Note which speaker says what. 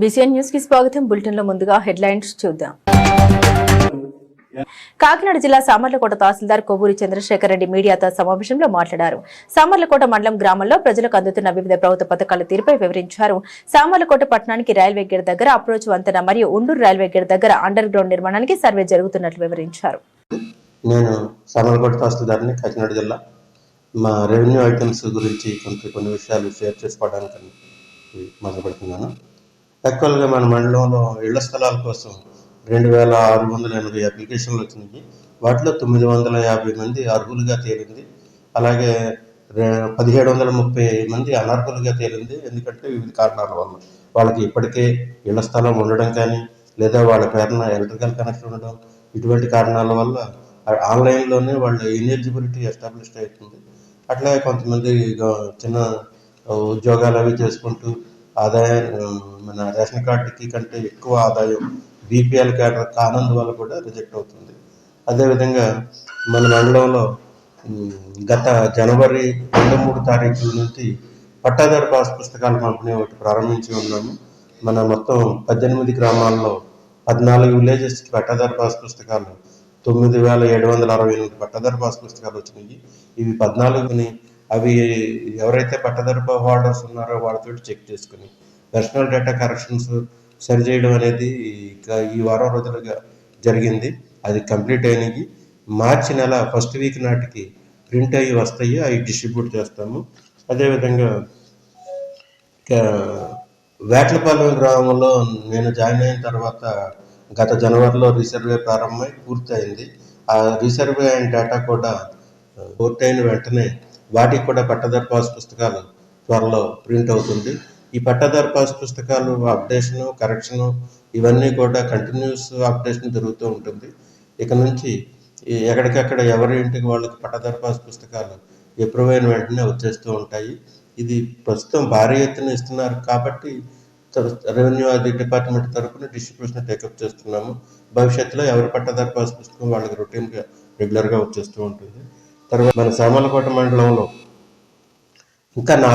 Speaker 1: BCN న్యూస్కి స్వాగతం. బులెటిన్లో ముందుగా హెడ్లైన్స్ చూద్దాం. కాకినాడ జిల్లా సామర్లకోట తహసీల్దార్ కొవ్వూరి చంద్రశేఖర్ రెడ్డి మీడియాతో సమావేశంలో మాట్లాడారు. సామర్లకోట మండలం గ్రామంలో ప్రజలకు అందుతున్న వివిధ ప్రభుత్వ పథకాల తీరుపై వివరించారు. సామర్లకోట పట్టణానికి రైల్వే గేట్ దగ్గర అప్రోచ్ వంతెన మరియు ఉండూరు రైల్వే గేట్ దగ్గర అండర్ గ్రౌండ్ నిర్మాణానికి సర్వే జరుగుతున్నట్లు వివరించారు.
Speaker 2: నేను సామర్లకోట తహసీల్దార్ని కాకినాడ జిల్లా. మా రెవెన్యూ ఐటమ్స్ గురించి కొంత కొన్ని విషయాలు షేర్ చేసుకోవడానికి మొదలుపెడుతున్నాను యాక్చువల్గా మన మండలంలో ఇళ్ళ స్థలాల కోసం రెండు వేల ఆరు వందల ఎనభై అప్లికేషన్లు వచ్చినాయి. వాటిలో తొమ్మిది వందల యాభై మంది అర్హులుగా తేలింది. అలాగే పదిహేడు వందల ముప్పై మంది అనర్హులుగా తేలింది. ఎందుకంటే వివిధ కారణాల వల్ల. వాళ్ళకి ఇప్పటికే ఇళ్ళ స్థలం ఉండడం కానీ లేదా వాళ్ళ పేరున ఎలక్ట్రికల్ కనెక్షన్ ఉండడం ఇటువంటి కారణాల వల్ల ఆన్లైన్లోనే వాళ్ళ ఎలిజిబిలిటీ ఎస్టాబ్లిష్ అవుతుంది. అట్లాగే కొంతమంది చిన్న ఉద్యోగాలు అవి చేసుకుంటూ ఆదాయం మన రేషన్ కార్డుకి కంటే ఎక్కువ ఆదాయం బీపీఎల్ క్యాడర్ కానందువల్ల కూడా రిజెక్ట్ అవుతుంది. అదేవిధంగా మన మండలంలో గత జనవరి రెండు మూడు తారీఖుల నుంచి పట్టాదారు పాస్ పుస్తకాల పంపిణీ ఒకటి ప్రారంభించి ఉన్నాము. మన మొత్తం పద్దెనిమిది గ్రామాల్లో పద్నాలుగు విలేజెస్కి పట్టాదారు పాస్ పుస్తకాలు తొమ్మిది వేల ఏడు వందల అరవై ఎనిమిది పట్టాదారు పాస్ పుస్తకాలు వచ్చినాయి. ఇవి పద్నాలుగుని అవి ఎవరైతే పట్టదారు హోల్డర్స్ ఉన్నారో వాళ్ళతో చెక్ చేసుకుని పర్సనల్ డేటా కరెక్షన్స్ సరి చేయడం అనేది ఇంకా ఈ వారం రోజులుగా జరిగింది. అది కంప్లీట్ అయినవి మార్చి నెల ఫస్ట్ వీక్ నాటికి ప్రింట్ అయ్యి వస్తాయి అవి డిస్ట్రిబ్యూట్ చేస్తాము. అదేవిధంగా వేట్లపాలెం గ్రామంలో నేను జాయిన్ అయిన తర్వాత గత జనవరిలో రీసర్వే ప్రారంభమై పూర్తయింది. ఆ రీసర్వే అండ్ డేటా కూడా పూర్తయిన వెంటనే వాటికి కూడా పట్టదారు పాస్ పుస్తకాలు త్వరలో ప్రింట్ అవుతుంది. ఈ పట్టదారు పాస్ పుస్తకాలు అప్డేషను కరెక్షను ఇవన్నీ కూడా కంటిన్యూస్ అప్డేషన్ జరుగుతూ ఉంటుంది. ఇక నుంచి ఎక్కడికక్కడ ఎవరి ఇంటికి వాళ్ళకి పట్టదారు పాస్ పుస్తకాలు ఎప్రూవ్ అయిన వెంటనే వచ్చేస్తూ ఉంటాయి. ఇది ప్రస్తుతం భారీ ఎత్తున ఇస్తున్నారు కాబట్టి రెవెన్యూ అది డిపార్ట్మెంట్ తరఫున డిస్ట్రిబ్యూషన్ టేకప్ చేస్తున్నాము. భవిష్యత్తులో ఎవరి పట్టదారు పాస్ పుస్తకం వాళ్ళకి రొటీన్గా రెగ్యులర్గా వచ్చేస్తూ ఉంటుంది. తర్వాత మన సామలకోట మండలంలో ఇంకా నాలుగు